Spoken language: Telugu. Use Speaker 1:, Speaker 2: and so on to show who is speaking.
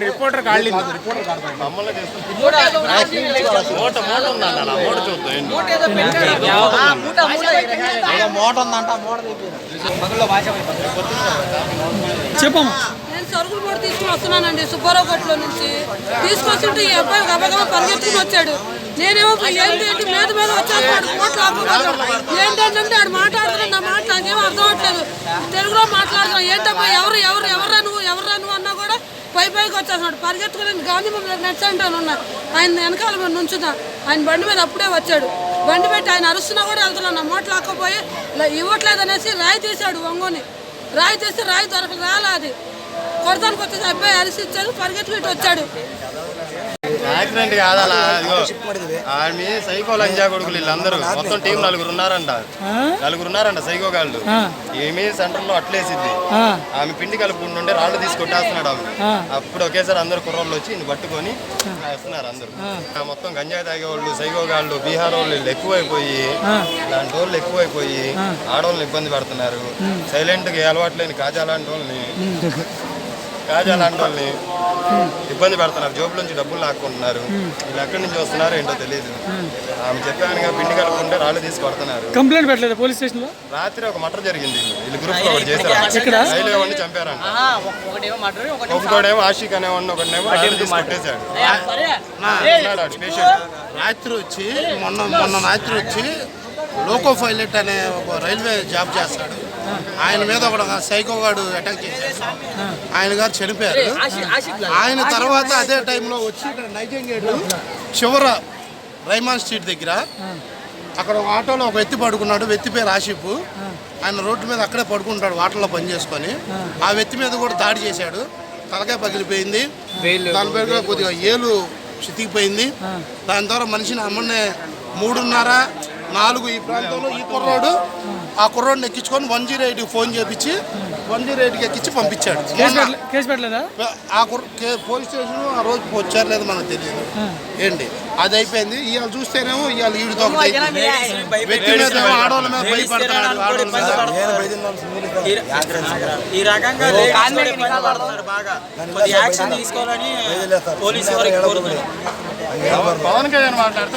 Speaker 1: రిపోర్టర్
Speaker 2: మూట ఉందంట మూట
Speaker 3: చెప్పమ్మా
Speaker 4: నేను సరుకులు కూడా తీసుకుని వస్తున్నానండి సుబ్బారావు కొట్లో నుంచి. తీసుకొచ్చింటే ఈ అబ్బాయి గబగబా పరిగెత్తుకుని వచ్చాడు. నేనేమో ఏంటంటే మీద మీద వచ్చేస్తాడు కోట్లు ఆపుకున్నాడు ఏంటంటే ఆడు మాట్లాడుతున్నాడు నా మాట నాకేమో అర్థం అవట్లేదు తెలుగులో మాట్లాడుతున్నాడు ఏంటమ్మా ఎవరు ఎవరు ఎవరా నువ్వు ఎవరా నువ్వు అన్నా కూడా పై పైకి వచ్చేస్తున్నాడు. పరిగెత్తుకుని గాంధీ బొమ్మ నెట్ సెంటర్ ఉన్నా. ఆయన వెనకాల మీద నుంచుదా ఆయన బండి మీద అప్పుడే వచ్చాడు. బండి పెట్టి ఆయన అరుస్తున్నా కూడా వెళ్తున్నాను నా మాట లాక్కపోయి ఇవ్వట్లేదు అనేసి రాయి తీశాడు వంగుని రాయి తీస్తే రాయి దొరకదు రాలా అది. కొడతానికి వచ్చేసి అబ్బాయి అరిసి ఇచ్చాడు పరిగెత్తుకుంటూ వచ్చాడు.
Speaker 2: యాక్సిడెంట్ కాదాలా అదిగో ఆమె సైకో లంజా కొడుకులు వీళ్ళందరూ. మొత్తం టీం నలుగురు ఉన్నారంట. నలుగురు ఉన్నారంట సైకో గాళ్ళు. ఏమి సెంటర్లో అట్లేసిద్ది ఆమె పిండి కలుపుకుంటుంటే రాళ్ళు తీసి కొట్టేస్తున్నాడు ఆమె. అప్పుడు ఒకేసారి అందరు కుర్రోళ్ళు వచ్చి ఈయన పట్టుకొని వేస్తున్నారు అందరూ. మొత్తం గంజాయి తాగేవాళ్ళు సైకో గాళ్ళు బీహార్ వాళ్ళు ఎక్కువైపోయి ఇలాంటి వాళ్ళు ఎక్కువైపోయి ఆడవాళ్ళని ఇబ్బంది పెడుతున్నారు. సైలెంట్గా అలవాటు లేని కాజా లాంటి వాళ్ళని కాజా లాంటి వాళ్ళని ఇబ్బంది పెడుతున్నారు. జోబుల నుంచి డబ్బులు లాక్కుంటున్నారు. వీళ్ళు ఎక్కడి నుంచి వస్తున్నారో ఏంటో తెలియదు ఆమె చెప్పానుగా పిండి కలుపుకుంటే రాళ్ళు తీసి కొడుతున్నారు
Speaker 3: కంప్లైంట్ పెట్టలేదు పోలీస్ స్టేషన్లో
Speaker 2: రాత్రి ఒక మటర్ జరిగింది వీళ్ళు. గ్రూప్లో ఒకటి చేశారు. రైలు వాడిని చంపారంట.
Speaker 5: ఒకటేమో
Speaker 2: ఒకటేమో ఆషిక్ అనేవాడిని తీసి కొట్టేశాడు. ఆడు patient.
Speaker 1: రాత్రి వచ్చి మొన్న మొన్న రాత్రి వచ్చి లోకో పైలట్ అనే ఒక రైల్వే జాబ్ చేస్తాడు. ఆయన మీద ఒక సైకో గాడు అటాక్ చేశాడు. ఆయన గారు చనిపోయారు. ఆయన తర్వాత అదే టైంలో వచ్చి ఇక్కడ నైజంగేట్ చివర రైమాన్ స్ట్రీట్ దగ్గర అక్కడ ఒక ఆటోలో ఒక వ్యక్తి పడుకున్నాడు. వ్యక్తి పేరు ఆషిఫ్ ఆయన రోడ్డు మీద అక్కడే పడుకుంటాడు వాటర్లో పని చేసుకొని. ఆ వ్యక్తి మీద కూడా దాడి చేశాడు. తలకాయ పగిలిపోయింది. దాని పేరు కూడా కొద్దిగా ఏలు చితికిపోయింది. దాని ద్వారా మనిషిని అమ్మనే మూడున్నర నాలుగు ఈ ప్రాంతంలో ఈ కుర్రోడు ఆ కుర్రోడిని ఎక్కించుకొని వన్ జీరో ఎయిట్కి ఫోన్ చేపించి వన్ జీరో ఎయిట్కి ఎక్కించి పంపించాడు.
Speaker 3: కేసు పెట్టలేదా?
Speaker 1: ఆ కుర్ర కే- పోలీస్ స్టేషన్ ఆ రోజు వచ్చారు లేదు మనకు తెలియదు. ఏంటి? అది అయిపోయింది. ఇవాళ చూస్తేనేమో ఇవాళ ఈడితో అయిపోయింది. వ్యక్తి మీద ఆడవాళ్ళ మీద భయపడతాడు
Speaker 5: ఈ రకంగా బాగా. యాక్షన్ తీసుకోవాలని పోలీసు వారికి
Speaker 2: పవన్ కళ్యాణ్ మాట్లాడితే